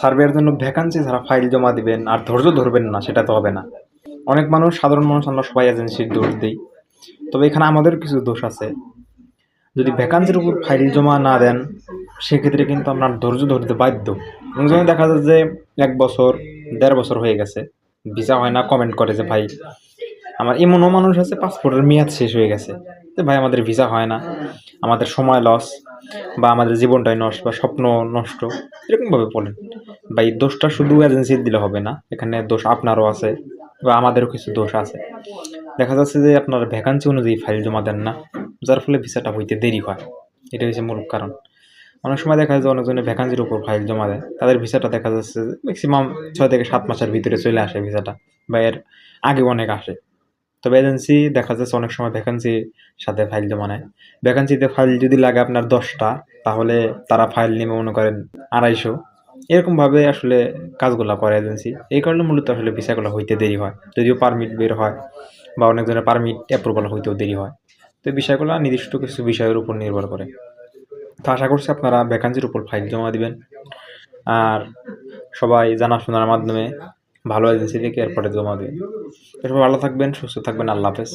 সার্ভের জন্য ভ্যাকান্সি ছাড়া ফাইল জমা দিবেন আর ধৈর্য ধরবেন না, সেটা তো হবে না। অনেক মানুষ, সাধারণ মানুষ আমরা সবাই এজেন্সির দোষ দিই। তবে এখানে আমাদের কিছু দোষ আছে। যদি ভ্যাকান্সির উপর ফাইল জমা না দেন, সেক্ষেত্রে কিন্তু আপনার ধৈর্য ধরতে বাধ্য। এবং সময় দেখা যায় যে এক বছর, দেড় বছর হয়ে গেছে। ভিসা হয় না কমেন্ট করে যে, ভাই, আমার এমনও মানুষ আছে, পাসপোর্টের মেয়াদ শেষ হয়ে গেছে। যে ভাই, আমাদের ভিসা হয় না, আমাদের সময় লস বা আমাদের জীবনটাই নষ্ট বা স্বপ্ন নষ্ট। এরকমভাবে বলেন। বা এই দোষটা শুধু এজেন্সির দিলে হবে না, এখানে দোষ আপনারও আছে বা আমাদেরও কিছু দোষ আছে। দেখা যাচ্ছে যে আপনার ভ্যাকান্সি অনুযায়ী ফাইল জমা দেন না, যার ফলে ভিসাটা হইতে দেরি হয়। এটা হচ্ছে মূল কারণ। অনেক সময় দেখা যায় যে অনেকজনের ভ্যাকান্সির উপর ফাইল জমা দেয়, তাদের ভিসাটা দেখা যাচ্ছে যে ম্যাক্সিমাম ছয় থেকে সাত মাসের ভিতরে চলে আসে ভিসাটা বা এর আগে অনেক আসে। তবে এজেন্সি দেখা যাচ্ছে অনেক সময় ভ্যাকান্সির সাথে ফাইল জমা নেয়। ভ্যাকান্সিতে ফাইল যদি লাগে আপনার দশটা, তাহলে তারা ফাইল নেবে মনে করেন আড়াইশো। এরকমভাবে আসলে কাজগুলো করে এজেন্সি এই কারণে মূলত আসলে ভিসাগুলো হইতে দেরি হয়। যদিও পারমিট বের হয় বা অনেকজনের পারমিট অ্যাপ্রুভাল হইতেও দেরি হয়। তো বিষয়গুলো নির্দিষ্ট কিছু বিষয়ের উপর নির্ভর করে। তো আশা করছি আপনারা ভ্যাকান্সির উপর ফাইল জমা দিবেন। আর সবাই জানাশোনার মাধ্যমে ভালো এজেন্সি থেকে এরপরে জমা দেবেন। সবাই ভালো থাকবেন, সুস্থ থাকবেন, আল্লাহ হাফেজ।